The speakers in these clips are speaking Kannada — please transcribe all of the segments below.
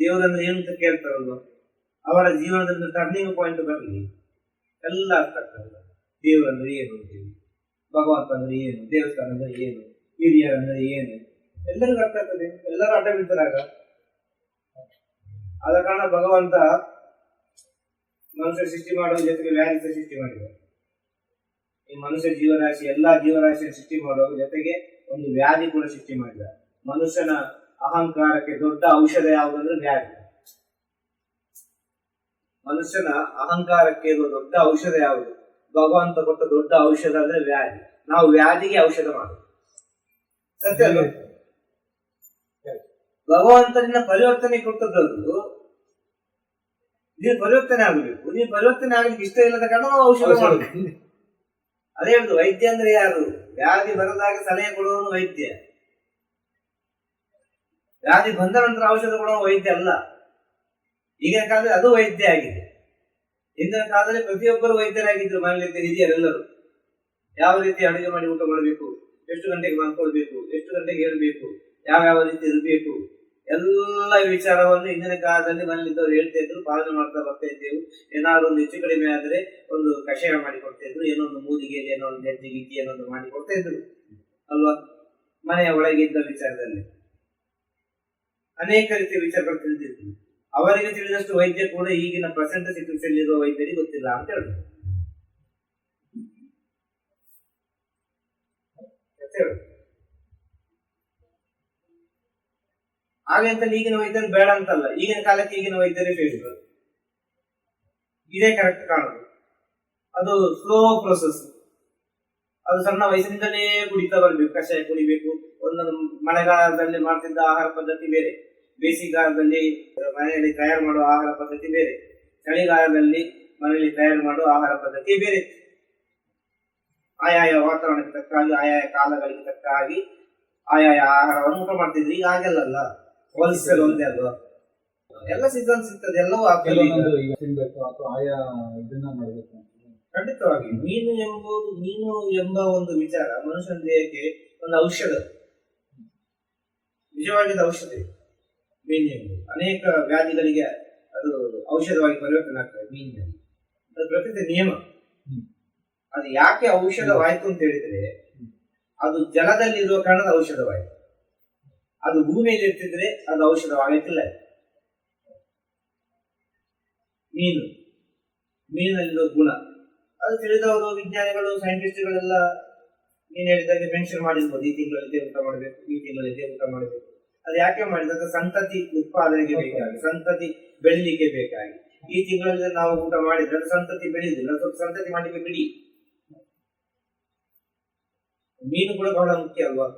ದೇವರನ್ನು ಏನು ಅಂತ ಕೇಳ್ತಾರಲ್ವ? ಅವರ ಜೀವನದಲ್ಲಿ ಟರ್ನಿಂಗ್ ಪಾಯಿಂಟ್ ಬರಲಿ. ಎಲ್ಲ ಅರ್ಥ ಆಗ್ತದೆ. ದೇವರಂದ್ರೆ ಏನು ಅಂತೇಳಿ ಭಗವಂತ ಅಂದ್ರೆ ಏನು? ದೇವಸ್ಥಾನ ಅಂದ್ರೆ ಏನು? ಹಿರಿಯರಂದ್ರೆ ಏನು? ಎಲ್ಲರಿಗೂ ಅರ್ಥ ಆಗ್ತದೆ. ಎಲ್ಲರೂ ಅಡ್ಡ ಆಗ. ಆದ ಕಾರಣ ಭಗವಂತ ಮನುಷ್ಯ ಸೃಷ್ಟಿ ಮಾಡುವ ಜೊತೆಗೆ ವ್ಯಾಧಿ ಸಹ ಸೃಷ್ಟಿ ಮಾಡಿದ. ಈ ಮನುಷ್ಯ ಜೀವರಾಶಿ, ಎಲ್ಲಾ ಜೀವರಾಶಿಯ ಸೃಷ್ಟಿ ಮಾಡುವ ಜೊತೆಗೆ ಒಂದು ವ್ಯಾಧಿ ಕೂಡ ಸೃಷ್ಟಿ ಮಾಡಿದ. ಮನುಷ್ಯನ ಅಹಂಕಾರಕ್ಕೆ ದೊಡ್ಡ ಔಷಧ ಯಾವುದಂದ್ರೆ ವ್ಯಾಧಿ ಮನುಷ್ಯನ ಅಹಂಕಾರಕ್ಕೆ ಇರುವ ದೊಡ್ಡ ಔಷಧ ಯಾವುದು? ಭಗವಂತ ಕೊಟ್ಟ ದೊಡ್ಡ ಔಷಧ ಅಂದ್ರೆ ವ್ಯಾಧಿ. ನಾವು ವ್ಯಾಧಿಗೆ ಔಷಧ ಮಾಡುದು. ಸತ್ಯ? ಭಗವಂತನಿಂದ ಪರಿವರ್ತನೆ ಕೊಟ್ಟದ್ದು ನೀವು ಪರಿವರ್ತನೆ ಆಗಬೇಕು. ನೀವು ಪರಿವರ್ತನೆ ಆಗ್ಲಿಕ್ಕೆ ಇಷ್ಟ ಇಲ್ಲದ ಕಾರಣ ನಾವು ಔಷಧ ಮಾಡಬೇಕು. ಅದೇ ಹೇಳುದು ವೈದ್ಯ ಅಂದ್ರೆ ಯಾರು? ವ್ಯಾಧಿ ಬರದಾಗ ಸಲಹೆ ಕೊಡುವವನು ವೈದ್ಯ. ವ್ಯಾಧಿ ಬಂದ ನಂತರ ಔಷಧ ಕೊಡುವ ವೈದ್ಯ ಅಲ್ಲ. ಈಗಿನ ಕಾಲದಲ್ಲಿ ಅದು ವೈದ್ಯ ಆಗಿದೆ. ಹಿಂದಿನ ಕಾಲದಲ್ಲಿ ಪ್ರತಿಯೊಬ್ಬರು ವೈದ್ಯರಾಗಿದ್ರು ಮನೆಯಲ್ಲಿ ಹಿರಿಯರೆಲ್ಲರೂ ಯಾವ ರೀತಿ ಅಡುಗೆ ಮಾಡಿ ಊಟ ಮಾಡಬೇಕು, ಎಷ್ಟು ಗಂಟೆಗೆ ಮಲ್ಕೊಳ್ಬೇಕು ಎಷ್ಟು ಗಂಟೆಗೆ ಹೇಳ್ಬೇಕು ಯಾವ ಯಾವ ರೀತಿ ಇರಬೇಕು, ಎಲ್ಲ ವಿಚಾರವನ್ನು ಇಂದಿನ ಕಾಲದಲ್ಲಿ ಮನೆಯಲ್ಲಿದ್ದವರು ಹೇಳ್ತಾ ಇದ್ರು, ಪಾಲನೆ ಮಾಡ್ತಾ ಬರ್ತಾ ಇದ್ದೆವು. ಏನಾದ್ರು ಒಂದು ಹೆಚ್ಚು ಕಡಿಮೆ ಆದ್ರೆ ಒಂದು ಕಷಾಯ ಮಾಡಿ ಕೊಡ್ತಾ ಇದ್ರು, ಏನೋ ಒಂದು ಮೂಲಿಗೆ ಏನೋ ಒಂದು ಹೆಜ್ಜೆ ಗಿಜ್ಜಿ ಏನೋ ಒಂದು ಮಾಡಿ ಕೊಡ್ತಾ ಇದ್ರು. ಅಲ್ವಾ? ಮನೆಯ ಒಳಗೆ ಇದ್ದ ವಿಚಾರದಲ್ಲಿ. ಅನೇಕ ರೀತಿಯ ವಿಚಾರಗಳು ತಿಳಿದಿರ್ತೀವಿ ಅವರಿಗೆ ತಿಳಿದಷ್ಟು ವೈದ್ಯ ಕೂಡ ಈಗಿನ ಪ್ರಸೆಂಟ್ ಸಿಚುವೇಶನ್ ಇರುವ ವೈದ್ಯರಿಗೆ ಗೊತ್ತಿಲ್ಲ ಅಂತ ಹೇಳಿದ್ರು ಹಾಗಂತ ಈಗಿನ ವೈದ್ಯರು ಬೇಡ ಅಂತಲ್ಲ. ಈಗಿನ ಕಾಲಕ್ಕೆ ಈಗಿನ ವೈದ್ಯರೇ ಶ್ರೇಷ್ಠರು ಇದೇ ಕರೆಕ್ಟ್ ಕಾಣುದು. ಅದು ಸ್ಲೋ ಪ್ರೊಸೆಸ್ ಅದು ಸಣ್ಣ ವಯಸ್ಸಿನಿಂದಲೇ ಕುಡಿತಾ ಬರ್ಬೇಕು. ಕಷಾಯ ಕುಡಿಬೇಕು. ಒಂದೊಂದು ಮಳೆಗಾಲದಲ್ಲಿ ಮಾಡ್ತಿದ್ದ ಆಹಾರ ಪದ್ಧತಿ ಬೇರೆ. ಬೇಸಿಗೆಗಾಲದಲ್ಲಿ ಮನೆಯಲ್ಲಿ ತಯಾರು ಮಾಡುವ ಆಹಾರ ಪದ್ಧತಿ ಬೇರೆ. ಚಳಿಗಾಲದಲ್ಲಿ ಮನೆಯಲ್ಲಿ ತಯಾರು ಮಾಡುವ ಆಹಾರ ಪದ್ಧತಿ ಬೇರೆ. ಆಯಾಯ ವಾತಾವರಣಕ್ಕೆ ತಕ್ಕ ಹಾಗೆ ಆಯಾಯ ಕಾಲಗಳಿಗೆ ತಕ್ಕ ಹಾಗೆ ಆಯಾಯ ಆಹಾರವನ್ನು ಊಟ ಮಾಡ್ತಿದ್ರು. ಈಗ ಆಗಲ್ಲ ಹೋಲಿಸಲು ಒಂದೇ ಅಲ್ವಾ? ಎಲ್ಲ ಸೀಸನ್ ಸಿಗ್ತದೆ. ಎಲ್ಲವೂ ಆಗ್ತದೆ ಈಗ. ತಿನ್ಬೇಕು ಅಥವಾ ಆಯಾ ಇದನ್ನ ಮಾಡ್ಬೇಕು ಖಂಡಿತವಾಗಿ. ಮೀನು ಎಂಬುದು ಮೀನು ಎಂಬ ಒಂದು ವಿಚಾರ ಮನುಷ್ಯನ ದೇಹಕ್ಕೆ ಒಂದು ಔಷಧ. ನಿಜವಾಗಿದ್ದ ಔಷಧ. ಇದು. ಮೀನು ಅನೇಕ ವ್ಯಾಧಿಗಳಿಗೆ ಅದು ಔಷಧವಾಗಿ ಪರಿವರ್ತನೆ ಆಗ್ತದೆ ಮೀನಿನಲ್ಲಿ. ಅದು ಪ್ರಕೃತಿ ನಿಯಮ. ಅದು ಯಾಕೆ ಔಷಧವಾಯ್ತು ಅಂತ ಹೇಳಿದ್ರೆ ಅದು ಜಲದಲ್ಲಿರುವ ಕಾರಣದ ಔಷಧವಾಯಿತು. ಅದು ಭೂಮಿಯಲ್ಲಿ ಇರ್ತಿದ್ರೆ ಅದು ಔಷಧವಾಗಲಿಕ್ಕಿಲ್ಲ ಮೀನು. ಮೀನಲ್ಲಿರೋ ಗುಣ. ಅದು ತಿಳಿದವರು ವಿಜ್ಞಾನಿಗಳು ಸೈಂಟಿಸ್ಟ್ಗಳೆಲ್ಲ ಮೀನು ಹೇಳಿದಾಗೆ ಮೆನ್ಷನ್ ಮಾಡಿರ್ಬೋದು. ಈ ತಿಂಗಳಲ್ಲಿ ಇದೇ ಊಟ ಮಾಡಬೇಕು ಈ ತಿಂಗಳಲ್ಲಿ ಇದೇ ಊಟ ಮಾಡಬೇಕು. ಅದು ಯಾಕೆ ಮಾಡಿದ್ರೆ ಸಂತತಿ ಉತ್ಪಾದನೆಗೆ ಬೇಕಾಗಿ ಸಂತತಿ ಬೆಳಿಲಿಕ್ಕೆ ಬೇಕಾಗಿ. ಈ ತಿಂಗಳಲ್ಲಿ ನಾವು ಊಟ ಮಾಡಿದ್ರೆ ಸಂತತಿ ಬೆಳೆಯುದಿಲ್ಲ ಸ್ವಲ್ಪ ಸಂತತಿ ಮಾಡಲಿಕ್ಕೆ ಬಿಡಿ. ಮೀನು ಕೂಡ ಬಹಳ ಮುಖ್ಯ ಅಲ್ವಾ?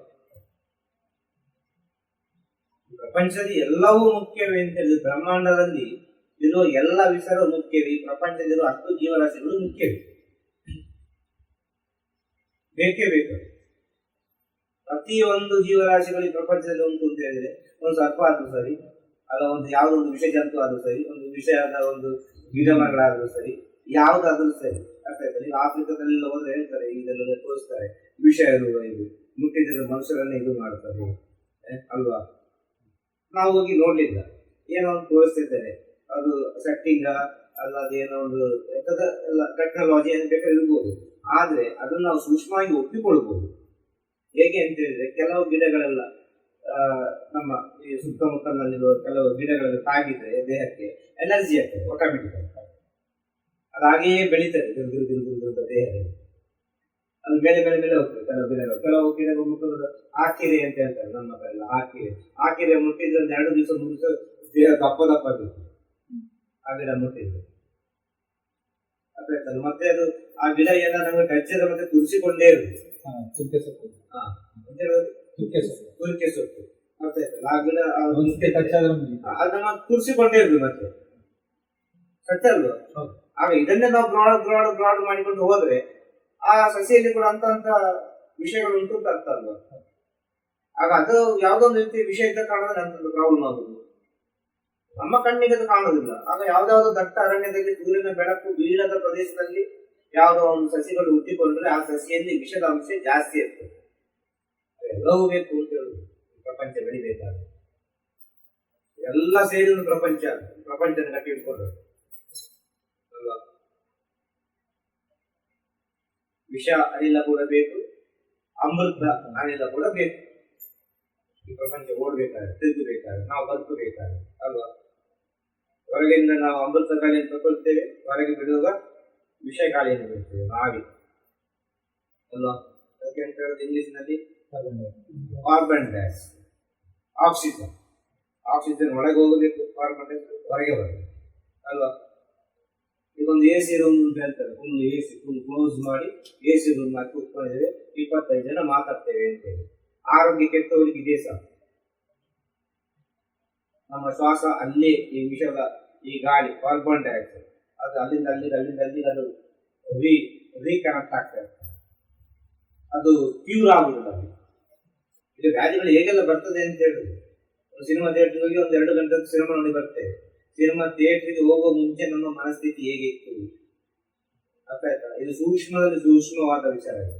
ಪ್ರಪಂಚದ ಎಲ್ಲವೂ ಮುಖ್ಯವೇ ಅಂತ ಹೇಳಿದ್ರೆ ಬ್ರಹ್ಮಾಂಡದಲ್ಲಿ ಇರುವ ಎಲ್ಲ ವಿಚಾರ ಮುಖ್ಯವೇ ಪ್ರಪಂಚದಲ್ಲಿರುವ ಹತ್ತು ಜೀವರಾಶಿಗಳು ಮುಖ್ಯವೇ. ಬೇಕೇ ಬೇಕು ಪ್ರತಿಯೊಂದು ಜೀವರಾಶಿಗಳು ಈ ಪ್ರಪಂಚದಲ್ಲಿ ಉಂಟು ಅಂತ ಹೇಳಿದ್ರೆ, ಒಂದು ಸರ್ಪ ಆದ್ರೂ ಸರಿ, ಅಲ್ಲ ಒಂದು ಯಾವುದೋ ಒಂದು ವಿಷ ಜಂತು ಆದ್ರೂ ಸರಿ, ಒಂದು ವಿಷಯದ ಒಂದು ಗಿಡ ಸರಿ, ಯಾವುದಾದ್ರೂ ಸರಿ. ಅರ್ಥ ಆಯ್ತಾ? ನೀವು ಆಫ್ರಿಕಾದಲ್ಲೆಲ್ಲ ಹೋದ್ರೆ ಹೇಳ್ತಾರೆ, ಇದೆಲ್ಲ ತೋರಿಸ್ತಾರೆ ವಿಷಯ ಇರುವ ಇದು. ಮುಟ್ಟಿದ ಮನುಷ್ಯರನ್ನೇ ಇದು ಮಾಡ್ತಾರೆ. ಅಲ್ವಾ? ನಾವು ಹೋಗಿ ನೋಡ್ಲಿಲ್ಲ. ಏನೋ ಒಂದು ತೋರಿಸ್ತಿದ್ದಾರೆ. ಅದು ಸೆಟ್ಟಿಂಗ, ಅಲ್ಲ ಅದೇನೋ ಒಂದು ಎಲ್ಲ ಟೆಕ್ನಾಲಜಿ ಏನು ಬೇಕಾದ್ರೆ ಇರ್ಬೋದು. ಆದ್ರೆ ಅದನ್ನ ನಾವು ಸೂಕ್ಷ್ಮವಾಗಿ ಒಪ್ಪಿಕೊಳ್ಬಹುದು ಹೇಗೆ ಅಂತ ಹೇಳಿದ್ರೆ, ಕೆಲವು ಗಿಡಗಳೆಲ್ಲ ನಮ್ಮ ಈ ಸುತ್ತಮುತ್ತಲಿರುವ ಕೆಲವು ಗಿಡಗಳನ್ನು ತಾಗಿದ್ರೆ ದೇಹಕ್ಕೆ ಎನರ್ಜಿ ಆಗ್ತದೆ ಆಟೋಮೆಟಿಕ್ ಅದು ಹಾಗೆಯೇ ಬೆಳೀತದೆ, ದಿರು ದಿರು ದಿರು ದಿರು ದಿರು ಅಂತ ದೇಹದಲ್ಲಿ ಅದು ಮೇಲೆ ಮೇಲೆ ಮೇಲೆ ಹೋಗ್ತದೆ, ಕೆಲವು ಗಿಡಗಳು. ಕೆಲವು ಗಿಡಗಳು ಮುಟ್ಟುವುದು ಆಕಿರೆ ಅಂತ ಹೇಳ್ತಾರೆ ನಮ್ಮ ಕಡೆಲ್ಲ ಆಕಿರೆ ಆಕಿರೆ ಮುಟ್ಟಿದ್ರೆ ಒಂದು ಎರಡು ದಿವಸ, ಮೂರು ದೇಹ ದಪ್ಪ ದಪ್ಪ ಆ ಗಿಡ ಮುಟ್ಟಿದ್ರೆ. ಅರ್ಥಾಯ್ತಲ್ಲ ಮತ್ತೆ ಅದು ಆ ಗಿಡ ಏನ ನಮ್ಗೆ ಕಚ್ಚಿದ್ರೆ ಮತ್ತೆ ತುರಿಸಿಕೊಂಡೇ ಇರುತ್ತೆ. ಹಾ, ಚುಕ್ಕೆ ಸೊಪ್ಪು. ಹಾ ಚುಕ್ಕೆ ಸೊಪ್ಪು. ತುರಿಕೆ ಸೊಪ್ಪು. ಅರ್ಥ ಆಯ್ತಲ್ಲ ಆ ಗಿಡ ಆ ಒಂದು ಮುಟ್ಟಿದ್ರೆ ಕಚ್ಚಾದ್ರೆ ಮುಗೀತು. ಅದನ್ನ ತುರಿಸಿಕೊಂಡೇ ಮತ್ತೆ. ಸತ್ಯ ಅಲ್ವಾ? ಆಗ ಇದನ್ನೇ ನಾವು ಬ್ರಾಡ್ ಬ್ರಾಡ್ ಬ್ರಾಡ್ ಮಾಡಿಕೊಂಡು ಹೋದ್ರೆ ಆ ಸಸಿಯಲ್ಲಿ ಕೂಡ ಅಂತ ಅಂತ ವಿಷಯಗಳು ಉಂಟು ಅಂತ ಅರ್ಥ ಅಲ್ವಾ? ಆಗ ಅದು ಯಾವುದೋ ಒಂದು ರೀತಿ ವಿಷಯ ಇದ್ದ ಕಾರಣ ಪ್ರಾಬ್ಲಮ್ ಆಗುದು. ನಮ್ಮ ಕಣ್ಣಿಗೆ ಅದು ಕಾಣುವುದಿಲ್ಲ. ಆಗ ಯಾವ್ದಾದ್ರು ದಟ್ಟ ಅರಣ್ಯದಲ್ಲಿ ಸೂರ್ಯನ ಬೆಳಕು ಬೀಳದ ಪ್ರದೇಶದಲ್ಲಿ ಯಾವುದೋ ಒಂದು ಸಸಿಗಳು ಹುಟ್ಟಿಕೊಂಡ್ರೆ ಆ ಸಸಿಯಲ್ಲಿ ವಿಷದ ಅಂಶ ಜಾಸ್ತಿ ಇರ್ತದೆ. ಎಲ್ಲವೂ ಬೇಕು ಅಂತ ಹೇಳುದು ಪ್ರಪಂಚ ಬೆಳಿಬೇಕಾದ್ರೆ. ಎಲ್ಲ ಸೇರಿ ಒಂದು ಪ್ರಪಂಚ, ಪ್ರಪಂಚನ ಕಟ್ಟಿ ಅಲ್ವಾ? ವಿಷ ಅನಿಲ ಕೂಡ ಬೇಕು, ಅಮೃತ ಅನಿಲ ಕೂಡ ಬೇಕು. ಈ ಪ್ರಪಂಚ ಓಡ್ಬೇಕಾದ್ರೆ, ತಿರುಗಬೇಕಾದ್ರೆ, ನಾವು ಬದುಕಬೇಕಾದ್ರೆ, ಅಲ್ವಾ? ಹೊರಗಿಂದ ನಾವು ಅಮೃತ ಖಾಲಿಯನ್ನು ತಗೊಳ್ತೇವೆ ಹೊರಗೆ ಬಿಡುವಾಗ ವಿಷಯ ಗಾಳಿಯನ್ನು ಬಿಡ್ತೇವೆ ಬಾವಿ. ಅಲ್ವಾ? ಅದಕ್ಕೆ ಅಂತ ಹೇಳೋದು ಇಂಗ್ಲಿಷ್ನಲ್ಲಿ ಕಾರ್ಬನ್ ಡೈಆಕ್ಸೈಡ್ ಆಕ್ಸಿಜನ್ ಆಕ್ಸಿಜನ್ ಒಳಗೆ ಹೋಗಬೇಕು ಕಾರ್ಬನ್ ಡೈಆಕ್ಸೈಡ್ ಹೊರಗೆ ಬರಬೇಕು. ಅಲ್ವಾ? ಇದೊಂದು ಎ ಸಿ ರೂಮ್ ಅಂತ ಹೇಳ್ತಾರೆ. Full A C full close ಮಾಡಿ ಎ ಸಿ ರೂಮ್ ಹಾಕಿ ಕೂತ್ಕೊಂಡಿದ್ದೇವೆ ಇಪ್ಪತ್ತೈದು ಜನ ಮಾತಾಡ್ತೇವೆ ಅಂತ ಹೇಳಿ. ಆರೋಗ್ಯ ಕೆಟ್ಟವರಿಗೆ ಇದೇ ಸಾಕು. ನಮ್ಮ ಶ್ವಾಸ ಅಲ್ಲೇ ಈ ವಿಷದ ಈ ಗಾಳಿ ಕಾರ್ಬನ್ ಡೈಆಕ್ಸೈಡ್ ಅದು ಅಲ್ಲಿಂದ ಅಲ್ಲಿಗೆ ಅಲ್ಲಿಂದ ಅಲ್ಲಿಗೆ ಅದು ರೀ ರೀಕನೆಕ್ಟ್ ಆಗ್ತಾ ಅದು ಕ್ಯೂರ್ ಆಗುವುದಿಲ್ಲ. ಇದು ವ್ಯಾಧಿಗಳು ಹೇಗೆಲ್ಲ ಬರ್ತದೆ ಅಂತ ಹೇಳಿದ್ರು, ಒಂದು ಸಿನಿಮಾ ಥಿಯೇಟರ್ಗೆ ಹೋಗಿ ಒಂದು ಎರಡು ಗಂಟೆ ಸಿನಿಮಾ ನೋಡಿ ಬರ್ತೇವೆ ಸಿನಿಮಾ ಥಿಯೇಟರ್ಗೆ ಹೋಗುವ ಮುಂಚೆ ನಮ್ಮ ಮನಸ್ಥಿತಿ ಹೇಗಿತ್ತು ಅರ್ಥ ಆಯ್ತಾ? ಇದು ಸೂಕ್ಷ್ಮದಲ್ಲಿ ಸೂಕ್ಷ್ಮವಾದ ವಿಚಾರ ಇದೆ.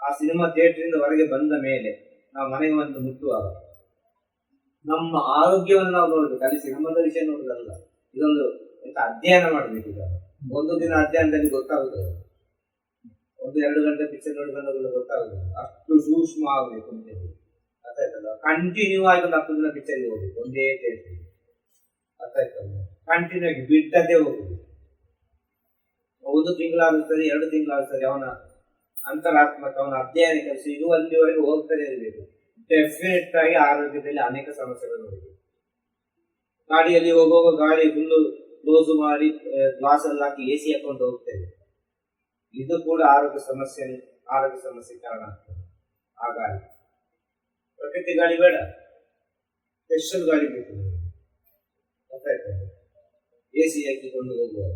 ಆ ಸಿನಿಮಾ ಥಿಯೇಟರಿಂದ ಹೊರಗೆ ಬಂದ ಮೇಲೆ ನಾವು ಮನೆಗೆ ಬಂದು ಮುಟ್ಟುವಾಗ ನಮ್ಮ ಆರೋಗ್ಯವನ್ನು ನಾವು ನೋಡಬೇಕು. ಅಲ್ಲಿ ಸಿನಿಮಾದ ವಿಷಯ ನೋಡುದಲ್ಲ. ಇದೊಂದು ಎಂತ ಅಧ್ಯಯನ ಮಾಡಬೇಕು ಈಗ. ಒಂದು ದಿನ ಅಧ್ಯಯನದಲ್ಲಿ ಗೊತ್ತಾಗುತ್ತದೆ. ಒಂದು ಎರಡು ಗಂಟೆ ಪಿಕ್ಚರ್ ನೋಡಿಕೊಂಡು ಗೊತ್ತಾಗುದಿಲ್ಲ ಅಷ್ಟು ಸೂಕ್ಷ್ಮ ಆಗಬೇಕು ಅಂತ ಅರ್ಥ ಕಂಟಿನ್ಯೂ ಆಗಿ ಒಂದು ಹತ್ತು ದಿನ ಪಿಕ್ಚರ್ಗೆ ಹೋಗ್ಬೇಕು. ಒಂದೇ ಥಿಯೇಟರ್ ಅರ್ಥ ಆಯ್ತಲ್ಲ ಕಂಟಿನ್ಯೂ ಆಗಿ ಬಿಟ್ಟದೇ ಹೋಗುದು ಒಂದು ತಿಂಗಳಾಗುತ್ತದೆ, ಎರಡು ತಿಂಗಳಾಗುತ್ತದೆ. ಅವನ ಅಂತರಾತ್ಮಕ, ಅವನ ಅಧ್ಯಯನ ಕೆಲಸ ಇದು ಅಲ್ಲಿವರೆಗೆ ಹೋಗ್ತಾನೆ ಇರಬೇಕು. ಡೆಫಿನೆಟ್ ಆಗಿ ಆರೋಗ್ಯದಲ್ಲಿ ಅನೇಕ ಸಮಸ್ಯೆಗಳು ನೋಡಿದೆ ಗಾಡಿಯಲ್ಲಿ ಹೋಗುವಾಗ ಗಾಡಿ ಫುಲ್ಲು ಕ್ಲೋಸ್ ಮಾಡಿ ಗ್ಲಾಸ್ ಅಲ್ಲಿ ಹಾಕಿ ಎ ಸಿ ಹಾಕೊಂಡು ಹೋಗ್ತೇವೆ. ಇದು ಕೂಡ ಆರೋಗ್ಯ ಸಮಸ್ಯೆ ಆರೋಗ್ಯ ಸಮಸ್ಯೆ ಕಾರಣ ಆಗ್ತದೆ. ಆ ಗಾಳಿ ಪ್ರಕೃತಿ ಗಾಳಿ ಬೇಡ. ಸ್ಪೆಷಲ್ ಗಾಳಿ ಬೇಕು ಗೊತ್ತಾಯ್ತದೆ ಎ ಸಿ ಹಾಕಿಕೊಂಡು ಹೋಗುವಾಗ.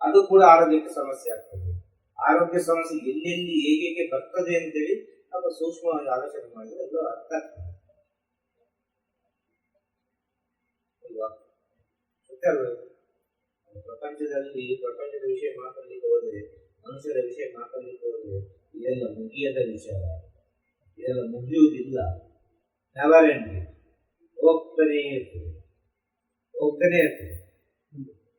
ಅದು ಕೂಡ ಆರೋಗ್ಯಕ್ಕೆ ಸಮಸ್ಯೆ ಆಗ್ತದೆ. ಆರೋಗ್ಯ ಸಮಸ್ಯೆ ಎಲ್ಲೆಲ್ಲಿ ಹೇಗೆ ಬರ್ತದೆ ಅಂತೇಳಿ ನಾವು ಸೂಕ್ಷ್ಮವಾಗಿ ಆಲೋಚನೆ ಮಾಡಿದ್ರೆ ಅದು ಅರ್ಥ ಆಗ್ತದೆ. ಅಲ್ವಾ? ಪ್ರಪಂಚದಲ್ಲಿ, ಪ್ರಪಂಚದ ವಿಷಯ ಮಾತಾಡಲಿಕ್ಕೆ ಹೋದರೆ, ಮನುಷ್ಯರ ವಿಷಯ ಮಾತಾಡ್ಲಿಕ್ಕೆ ಹೋದರೆ, ಇದೆಲ್ಲ ಮುಗಿಯದ ವಿಷಯ ಇದೆಲ್ಲ ಮುಗಿಯುವುದಿಲ್ಲ. ನೆವರ್ ಎಂಡ್ ಹೋಗ್ತಾನೇ ಇರ್ತದೆ ಹೋಗ್ತಾನೆ ಇರ್ತದೆ